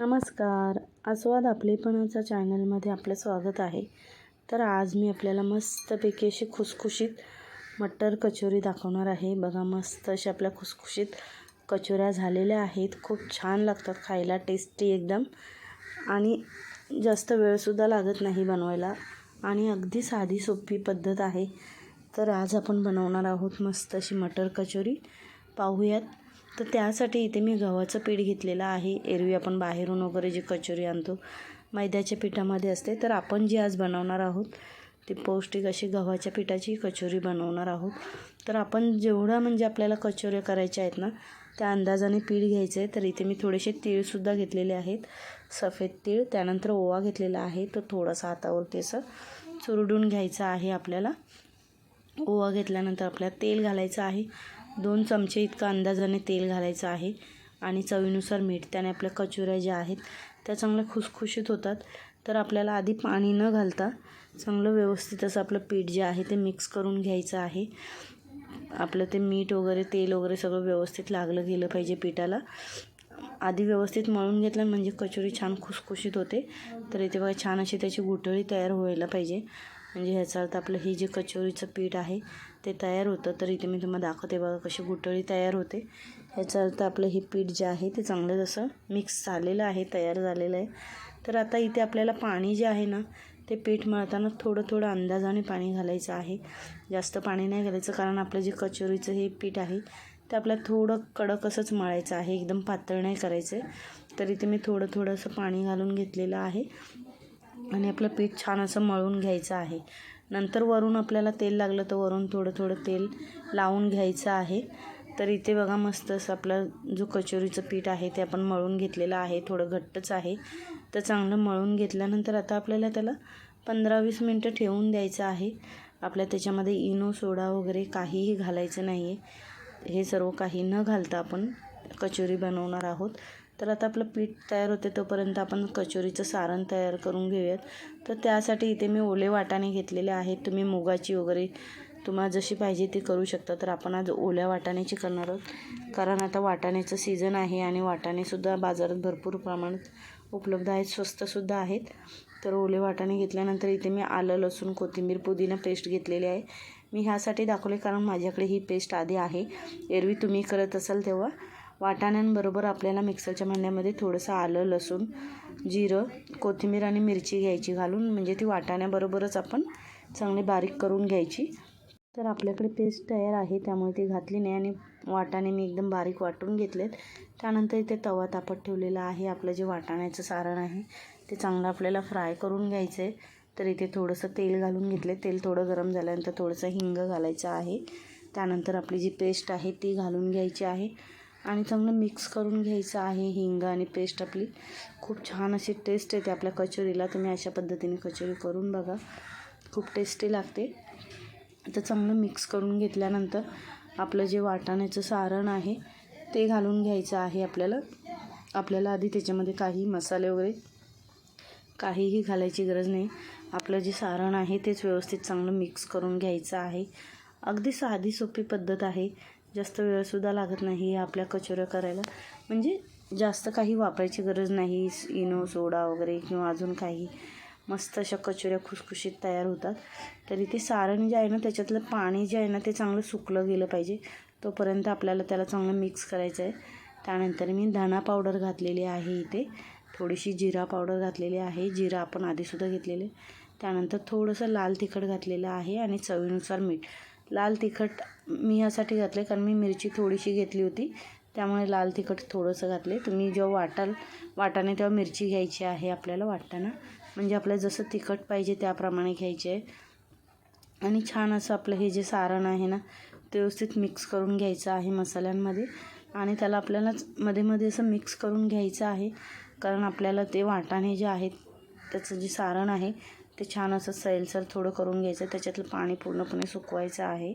नमस्कार. आस्वाद आपलेपणाचा चॅनलमध्ये आपलं स्वागत आहे. तर आज मी आपल्याला मस्तपैकी अशी खुसखुशीत मटर कचोरी दाखवणार आहे. बघा मस्त अशा आपल्या खुसखुशीत कचोऱ्या झालेल्या आहेत. खूप छान लागतात खायला टेस्टी एकदम. आणि जास्त वेळसुद्धा लागत नाही बनवायला. आणि अगदी साधी सोपी पद्धत आहे. तर आज आपण बनवणार आहोत मस्त अशी मटर कचोरी. पाहूयात. तर त्यासाठी इथे मी गव्हाचं पीठ घेतलेलं आहे. एरवी आपण बाहेरून वगैरे जी कचोरी आणतो मैद्याच्या पिठामध्ये असते. तर आपण जी आज बनवणार आहोत ती पौष्टिक अशी गव्हाच्या पिठाची कचोरी बनवणार आहोत. तर आपण जेवढा म्हणजे आपल्याला कचोऱ्या करायच्या आहेत ना त्या अंदाजाने पीठ घ्यायचं आहे तर इथे मी थोडेसे तीळसुद्धा घेतलेले आहेत. सफेद तीळ त्यानंतर ओवा घेतलेला आहे. तो थोडासा हातावरती असं चुरडून घ्यायचा आहे आपल्याला. ओवा घेतल्यानंतर आपल्याला तेल घालायचं आहे. दोन चमचे इतका अंदाजाने तेल घालायचं आहे आणि चवीनुसार मीठ त्याने आपल्या कचोऱ्या ज्या आहेत त्या चांगल्या खुसखुशीत होतात. तर आपल्याला आधी पाणी न घालता चांगलं व्यवस्थित असं आपलं पीठ जे आहे ते मिक्स करून घ्यायचं आहे. आपलं ते मीठ वगैरे तेल वगैरे सगळं व्यवस्थित लागलं गेलं पाहिजे पिठाला. आधी व्यवस्थित मळून घेतलं म्हणजे कचोरी छान खुसखुशीत होते. तर इथे बघा छान अशी त्याची गुठळी तयार व्हायला पाहिजे. म्हणजे ह्याचा अर्थ आपलं हे जे कचोरीचं पीठ आहे ते तयार होतं. तर इथे मी तुम्हाला दाखवते बघा कशी गुटळी तयार होते. ह्याचा अर्थ आपलं हे पीठ जे आहे ते चांगलं जसं मिक्स झालेलं आहे तयार झालेलं आहे. तर आता इथे आपल्याला पाणी जे आहे ना ते पीठ मळताना थोडं थोडं अंदाजाने पाणी घालायचं आहे. जास्त पाणी नाही घालायचं कारण आपलं जे कचोरीचं हे पीठ आहे ते आपल्याला थोडं कडक असंच मळायचं आहे. एकदम पातळ नाही करायचं. आहे तर इथे मी थोडं थोडंसं पाणी घालून घेतलेलं आहे. आणि आपलं पीठ छान असं मळून घ्यायचं आहे. नंतर वरून आपल्याला तेल लागलं तर वरून थोडं थोडं तेल लावून घ्यायचं आहे. तर इथे बघा मस्त असं आपला जो कचोरीचं पीठ आहे ते आपण मळून घेतलेलं आहे. थोडं घट्टच आहे. तर चांगलं मळून घेतल्यानंतर आता आपल्याला त्याला पंधरा वीस मिनटं ठेवून द्यायचं आहे. आपल्या त्याच्यामध्ये इनो सोडा वगैरे काहीही घालायचं नाही आहे हे सर्व काही न घालता आपण कचोरी बनवणार आहोत. तर आता आपलं पीठ तयार होते तोपर्यंत आपण कचोरीचं सारण तयार करून घेऊयात. तर त्यासाठी इथे मी ओले वाटाणे घेतलेले आहेत. तुम्ही मुगाची वगैरे तुम्हाला जशी पाहिजे ती करू शकता. तर आपण आज ओल्या वाटाण्याची करणार आहोत. कारण आता वाटाण्याचं सीझन आहे आणि वाटाणेसुद्धा बाजारात भरपूर प्रमाणात उपलब्ध आहेत. स्वस्तसुद्धा आहेत. तर ओले वाटाणे घेतल्यानंतर इथे मी आलं लसूण कोथिंबीर पुदिना पेस्ट घेतलेली आहे. मी ह्यासाठी दाखवले कारण माझ्याकडे ही पेस्ट आधी आहे. एरवी तुम्ही करत असाल तेव्हा वाटाण्यांबरोबर आपल्याला मिक्सरच्या भांड्यामध्ये थोडंसं आलं लसूण जिरं कोथिंबीर आणि मिरची घ्यायची घालून म्हणजे ती वाटाण्याबरोबरच आपण चांगली बारीक करून घ्यायची. तर आपल्याकडे पेस्ट तयार आहे त्यामुळे ती घातली नाही आणि वाटाणे मी एकदम बारीक वाटून घेतलेत. त्यानंतर इथे तवा तापत ठेवलेला आहे आपलं जे वाटाण्याचं सारण आहे ते चांगलं आपल्याला फ्राय करून घ्यायचं आहे तर इथे थोडंसं तेल घालून घेतले. तेल थोडं गरम झाल्यानंतर थोडंसं हिंग घालायचं आहे. त्यानंतर आपली जी पेस्ट आहे ती घालून घ्यायची आहे. आणि चांगलं मिक्स करून घ्यायचं आहे हिंग आणि पेस्ट आपली. खूप छान अशी टेस्ट येते आपल्या कचोरीला. तुम्ही अशा पद्धतीने कचोरी करून बघा. खूप टेस्टी लागते. तर चांगलं मिक्स करून घेतल्यानंतर आपलं जे वाटाण्याचं सारण आहे ते घालून घ्यायचं आहे आपल्याला. आपल्याला आधी त्याच्यामध्ये काही मसाले वगैरे काहीही घालायची गरज नाही. आपलं जे सारण आहे तेच व्यवस्थित चांगलं मिक्स करून घ्यायचं आहे. अगदी साधी सोपी पद्धत आहे. जास्त वेळसुद्धा लागत नाही आपल्या कचोऱ्या करायला. म्हणजे जास्त काही वापरायची गरज नाही इनो सोडा वगैरे किंवा अजून काही. मस्त अशा कचोऱ्या खुसखुशीत तयार होतात. तरी ते सारण जे आहे ना त्याच्यातलं पाणी जे आहे ना ते चांगलं सुकलं गेलं पाहिजे. तोपर्यंत आपल्याला त्याला चांगलं मिक्स करायचं आहे. त्यानंतर मी धणा पावडर घातलेली आहे इथे. थोडीशी जिरा पावडर घातलेली आहे. जिरा आपण आधीसुद्धा घेतलेले. त्यानंतर थोडंसं लाल तिखट घातलेलं आहे आणि चवीनुसार मीठ. लाल तिखट मी यासाठी घातले कारण मी मिरची थोडीशी घेतली होती. त्यामुळे लाल तिखट थोडंसं घातले. तुम्ही जेव्हा वाटाल वाटाने तेव्हा मिरची घ्यायची आहे आपल्याला वाटताना. म्हणजे आपल्याला जसं तिखट पाहिजे त्याप्रमाणे घ्यायचे. आहे आणि छान असं आपलं हे जे सारण आहे ना ते व्यवस्थित मिक्स करून घ्यायचं आहे मसाल्यांमध्ये. आणि त्याला आपल्याला मध्ये मध्ये असं मिक्स करून घ्यायचं आहे. कारण आपल्याला ते वाटाणे जे आहेत त्याचं जे सारण आहे ते छान असं सैलसर थोडं करून घ्यायचं. त्याच्यातलं पाणी पूर्णपणे सुकवायचं आहे.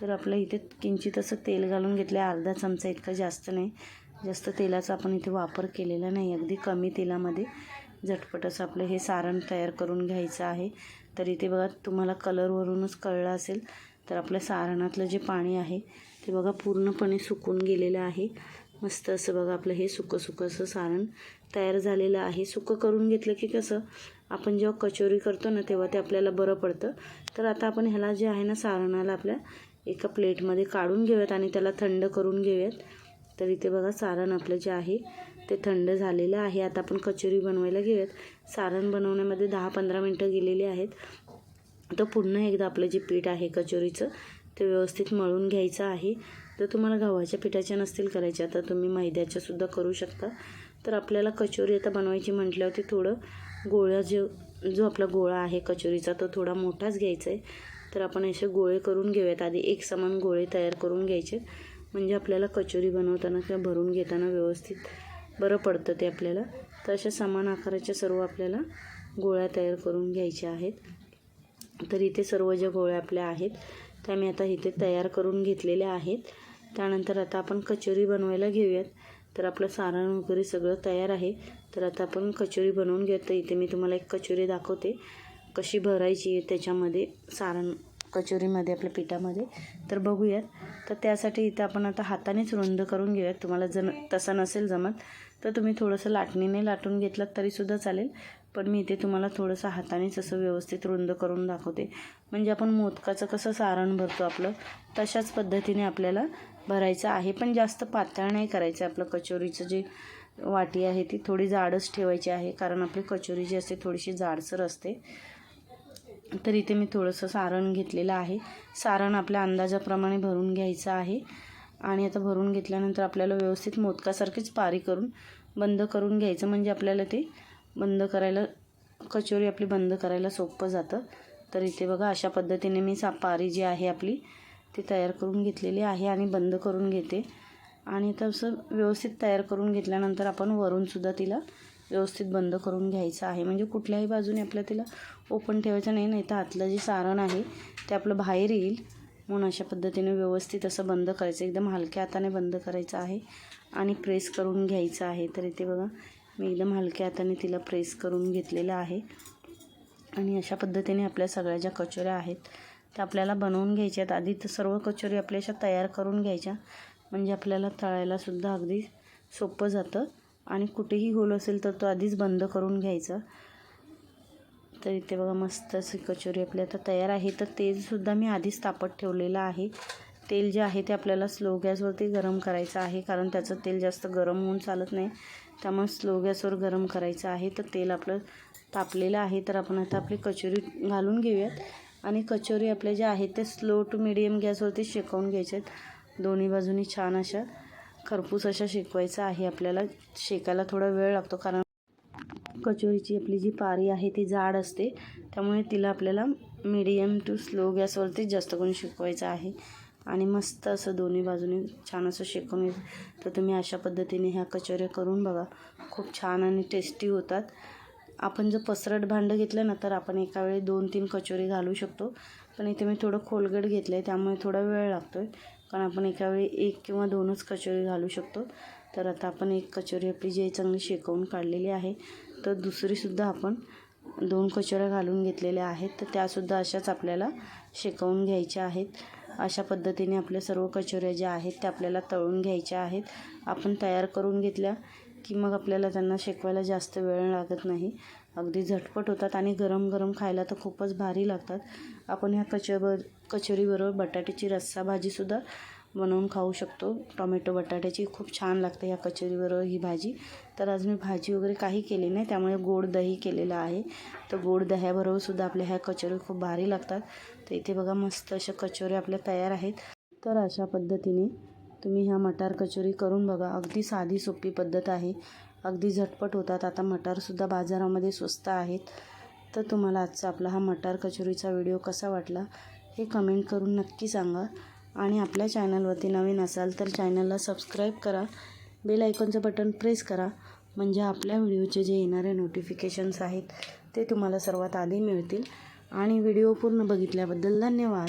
तर आपलं इथे किंचित असं तेल घालून घेतलं आहे अर्धा चमचा इतका जास्त नाही. जास्त तेलाचा आपण इथे वापर केलेला नाही. अगदी कमी तेलामध्ये झटपट असं आपलं हे सारण तयार करून घ्यायचं आहे. तर इथे बघा तुम्हाला कलरवरूनच कळलं असेल तर आपल्या सारणातलं जे पाणी आहे ते बघा पूर्णपणे सुकून गेलेलं आहे. मस्त असं बघा आपलं हे सुकं सुकं असं सारण तयार झालेलं आहे. सुकं करून घेतलं की कसं आपण जेव्हा कचोरी करतो ना तेव्हा ते आपल्याला बरं पडतं. तर आता आपण ह्याला जे आहे ना सारणाला आपल्या एका प्लेटमध्ये काढून घेऊयात आणि त्याला थंड करून घेऊयात. तर इथे बघा सारण आपलं जे आहे ते थंड झालेलं आहे. आता आपण कचोरी बनवायला घेऊयात. सारण बनवण्यामध्ये दहा पंधरा मिनटं गेलेली आहेत. तर पुन्हा एकदा आपलं जे पीठ आहे कचोरीचं ते व्यवस्थित मळून घ्यायचं आहे. तर तुम्हाला गव्हाच्या पिठाच्या नसतील करायच्या तर तुम्ही मैद्याच्यासुद्धा करू शकता. तर आपल्याला कचोरी आता बनवायची म्हटल्यावरती थोडं गोळा जो जो आपला गोळा आहे कचोरीचा तो थोडा मोठाच घ्यायचा आहे तर आपण असे गोळे करून घेऊयात. आधी एक समान गोळे तयार करून घ्यायचे. म्हणजे आपल्याला कचोरी बनवताना किंवा भरून घेताना व्यवस्थित बरं पडतं ते आपल्याला. तर अशा समान आकाराच्या सर्व आपल्याला गोळ्या तयार करून घ्यायच्या आहेत. तर इथे सर्व ज्या गोळ्या आपल्या आहेत त्या मी आता इथे तयार करून घेतलेल्या आहेत. त्यानंतर आता आपण कचोरी बनवायला घेऊयात. तर आपलं सारण वगैरे सगळं तयार आहे. तर आता आपण कचोरी बनवून घेतो तर इथे मी तुम्हाला एक कचोरी दाखवते. कशी भरायची आहे त्याच्यामध्ये सारण कचोरीमध्ये आपल्या पिठामध्ये. तर बघूयात. तर त्यासाठी इथं आपण आता हातानेच रुंद करून घेऊयात. तुम्हाला जर तसं नसेल जमत तर तुम्ही थोडंसं लाटणीने लाटून घेतलात तरीसुद्धा चालेल. पण मी इथे तुम्हाला थोडंसं हातानेच असं व्यवस्थित रुंद करून दाखवते. म्हणजे आपण मोदकाचं कसं सारण भरतो आपलं तशाच पद्धतीने आपल्याला भरायचं आहे. पण जास्त पातळ नाही करायचं. आपलं कचोरीचं जे वाटी आहे ती थोडी जाडच ठेवायची आहे. कारण आपली कचोरी जी असते थोडीशी जाडसर असते. तर इथे मी थोडंसं सारण घेतलेलं आहे. सारण आपल्या अंदाजाप्रमाणे भरून घ्यायचं आहे. आणि आता भरून घेतल्यानंतर आपल्याला व्यवस्थित मोदकासारखीच पारी करून बंद करून घ्यायचं. म्हणजे आपल्याला ते बंद करायला कचोरी आपली बंद करायला सोपं जातं. तर इथे बघा अशा पद्धतीने मी सा पारी जी आहे आपली ती तयार करून घेतलेली आहे आणि बंद करून घेते. आणि तसं व्यवस्थित तयार करून घेतल्यानंतर आपण वरूनसुद्धा तिला व्यवस्थित बंद करून घ्यायचं आहे. म्हणजे कुठल्याही बाजूने आपल्या तिला ओपन ठेवायचं नाही नाही तर आतलं जे सारण आहे ते आपलं बाहेर येईल. म्हणून अशा पद्धतीने व्यवस्थित असं बंद करायचं एकदम हलक्या हाताने बंद करायचं आहे आणि प्रेस करून घ्यायचं आहे. तर इथे बघा मी एकदम हलक्या हाताने तिला प्रेस करून घेतलेलं आहे. आणि अशा पद्धतीने आपल्या सगळ्या ज्या कचोऱ्या आहेत त्या आपल्याला बनवून घ्यायच्या आहेत. आधी तर सर्व कचोरी आपल्या अशा तयार करून घ्यायच्या. म्हणजे आपल्याला तळायलासुद्धा अगदी सोपं जातं. आणि कुठेही होल असेल तर तो आधीच बंद करून घ्यायचा. तर इथे बघा मस्त अशी कचोरी आपली आता तयार आहे. तर तेलसुद्धा मी आधीच तापत ठेवलेलं आहे. तेल जे आहे ते आपल्याला स्लो गॅसवरती गरम करायचं आहे. कारण त्याचं तेल जास्त गरम होऊन चालत नाही. त्यामुळे स्लो गॅसवर गरम करायचं आहे. तर तेल आपलं तापलेलं आहे. तर आपण आता आपली कचोरी घालून घेऊयात. आणि कचोरी आपल्या ज्या आहेत ते स्लो टू मिडियम गॅसवरती शेकवून घ्यायचे आहेत दोन्ही बाजूनी छान अशा खरपूस अशा शेकवायचं आहे आपल्याला. शेकायला थोडा वेळ लागतो कारण कचोरीची आपली जी पारी आहे ती जाड असते. त्यामुळे तिला आपल्याला मिडियम टू स्लो गॅसवरती जास्त करून शिकवायचं आहे. आणि मस्त असं दोन्ही बाजूने छान असं शेकून तर तुम्ही अशा पद्धतीने ह्या कचोऱ्या करून बघा. खूप छान आणि टेस्टी होतात. आपण जर पसरट भांडं घेतलं ना तर आपण एका वेळी दोन तीन कचोरी घालू शकतो. पण इथे मी थोडं खोलगट घेतलं आहे त्यामुळे थोडा वेळ लागतो आहे कारण आपण एका वेळी एक किंवा दोनच कचोरी घालू शकतो. तर आता आपण एक कचोरी आपली जी चांगली शेकवून काढलेली आहे. तर दुसरीसुद्धा आपण दोन कचोऱ्या घालून घेतलेल्या आहेत. तर त्यासुद्धा अशाच आपल्याला शेकवून घ्यायच्या आहेत. अशा पद्धतीने आपल्या सर्व कचोऱ्या ज्या आहेत त्या आपल्याला तळून घ्यायच्या आहेत. आपण तयार करून घेतल्या. की मग आपल्याला त्यांना शेकवायला जास्त वेळ लागत नाही. अगदी झटपट होतात आणि गरम गरम खायला तर खूपच भारी लागतात. आपण ह्या कचबर कचोरीबरोबर बटाट्याची रस्सा भाजीसुद्धा बनवून खाऊ शकतो. टोमॅटो बटाट्याची खूप छान लागते ह्या कचोरीबरोबर ही भाजी. तर आज मी भाजी वगैरे काही केली नाही त्यामुळे गोड दही केलेलं आहे. तर गोड दह्याबरोबरसुद्धा आपल्या ह्या कचोरी खूप भारी लागतात. तर इथे बघा मस्त अशा कचोऱ्या आपल्या तयार आहेत. तर अशा पद्धतीने तुम्ही ह्या मटार कचोरी करून बघा. अगदी साधी सोपी पद्धत आहे. अगदी झटपट होतात. आता मटारसुद्धा बाजारामध्ये स्वस्त आहेत. तर तुम्हाला आजचा आपला हा मटार कचोरीचा व्हिडिओ कसा वाटला हे कमेंट करून नक्की सांगा. आणि आपल्या चॅनलवरती नवीन असाल तर चॅनलला सबस्क्राईब करा. बेल आयकॉनचं बटन प्रेस करा. म्हणजे आपल्या व्हिडिओचे जे येणारे नोटिफिकेशन्स आहेत ते तुम्हाला सर्वात आधी मिळतील. आणि व्हिडिओ पूर्ण बघितल्याबद्दल धन्यवाद.